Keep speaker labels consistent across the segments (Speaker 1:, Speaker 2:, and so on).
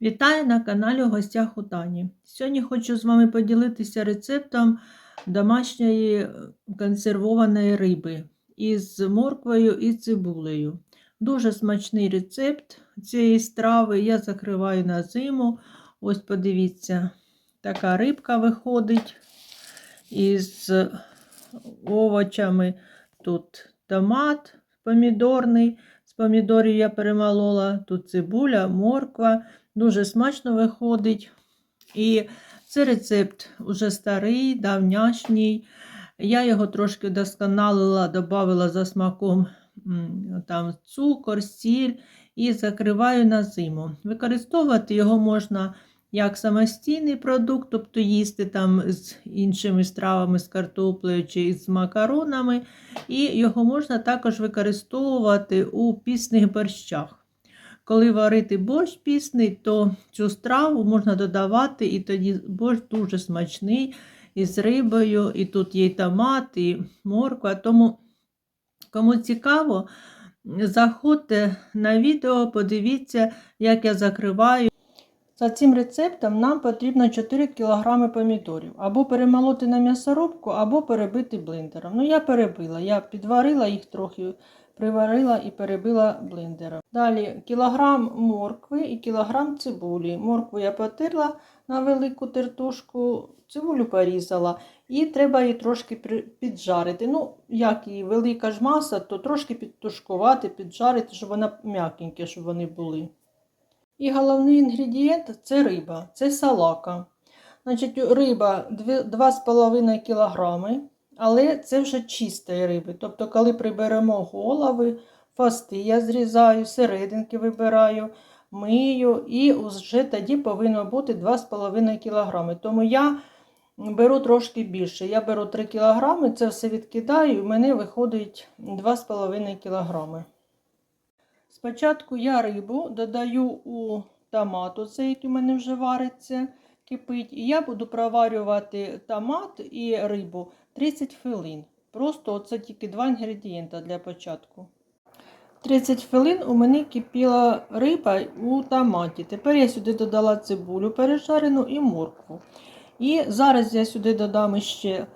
Speaker 1: Вітаю на каналі у гостях у Тані. Сьогодні хочу з вами поділитися рецептом домашньої е, консервованої риби із морквою і цибулею. Дуже смачний рецепт цієї страви. Я закриваю на зиму. Ось подивіться, така рибка виходить із овочами. Тут томат помідорний. З помідорів я перемолола, тут цибуля, морква. Дуже смачно виходить. І це рецепт уже старий, давняшній. Я його трошки вдосконалила, додала за смаком там, цукор, сіль і закриваю на зиму. Використовувати його можна як самостійний продукт, тобто їсти там з іншими стравами, з картоплею чи з макаронами. І його можна також використовувати у пісних борщах. Коли варити борщ пісний, то цю страву можна додавати, і тоді борщ дуже смачний і з рибою, і тут є і томат, і морква. Тому, кому цікаво, заходьте на відео, подивіться, як я закриваю. За цим рецептом нам потрібно 4 кг помідорів. Або перемолоти на м'ясорубку, або перебити блендером. Ну, я перебила, я підварила їх трохи, приварила і перебила блендером. Далі кілограм моркви і кілограм цибулі. Моркву я потерла на велику тертушку, цибулю порізала. І треба її трошки піджарити. Ну, як її велика ж маса, то трошки підтушкувати, піджарити, щоб вона м'якенька, щоб вони були. І головний інгредієнт це риба, це салака. Значить, риба 2,5 кг, але це вже чистої риби. Тобто, коли приберемо голови, фасти я зрізаю, серединки вибираю, мию, і вже тоді повинно бути 2,5 кг. Тому я беру трошки більше. Я беру 3 кг, це все відкидаю, і в мене виходить 2,5 кг. Спочатку я рибу додаю у томат, оцей, у мене вже вариться, кипить. І я буду проварювати томат і рибу 30 хвилин. Просто це тільки два інгредієнти для початку. 30 хвилин у мене кипіла риба у томаті. Тепер я сюди додала цибулю пережарену і моркву. І зараз я сюди додам ще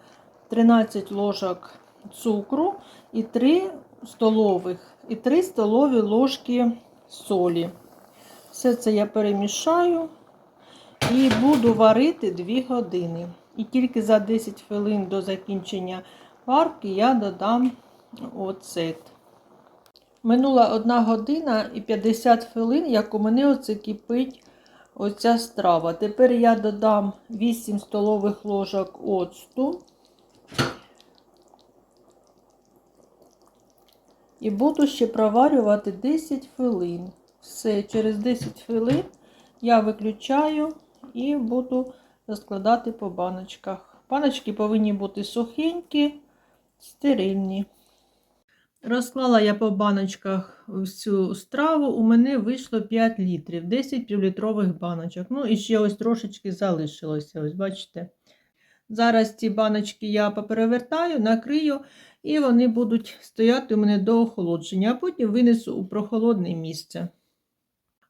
Speaker 1: 13 ложок цукру і 3 столових і 3 столові ложки солі. Все це я перемішаю і буду варити 2 години. І тільки за 10 хвилин до закінчення варки я додам оцет. Минула 1 година і 50 хвилин, як у мене оце кипить оця страва. Тепер я додам 8 столових ложок оцту. І буду ще проварювати 10 хвилин. Все, через 10 хвилин я виключаю і буду розкладати по баночках. Баночки повинні бути сухенькі, стерильні. Розклала я по баночках всю страву, у мене вийшло 5 літрів, 10 півлітрових баночок. Ну, і ще ось трошечки залишилося, ось бачите. Зараз ці баночки я поперевертаю, накрию, і вони будуть стояти у мене до охолодження, а потім винесу у прохолодне місце.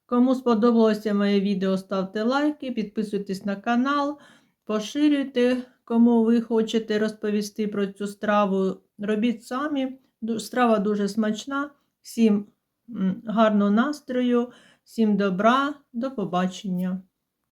Speaker 1: Кому сподобалося моє відео, ставте лайки, підписуйтесь на канал, поширюйте, кому ви хочете розповісти про цю страву. Робіть самі. Страва дуже смачна. Всім гарного настрою, всім добра, до побачення!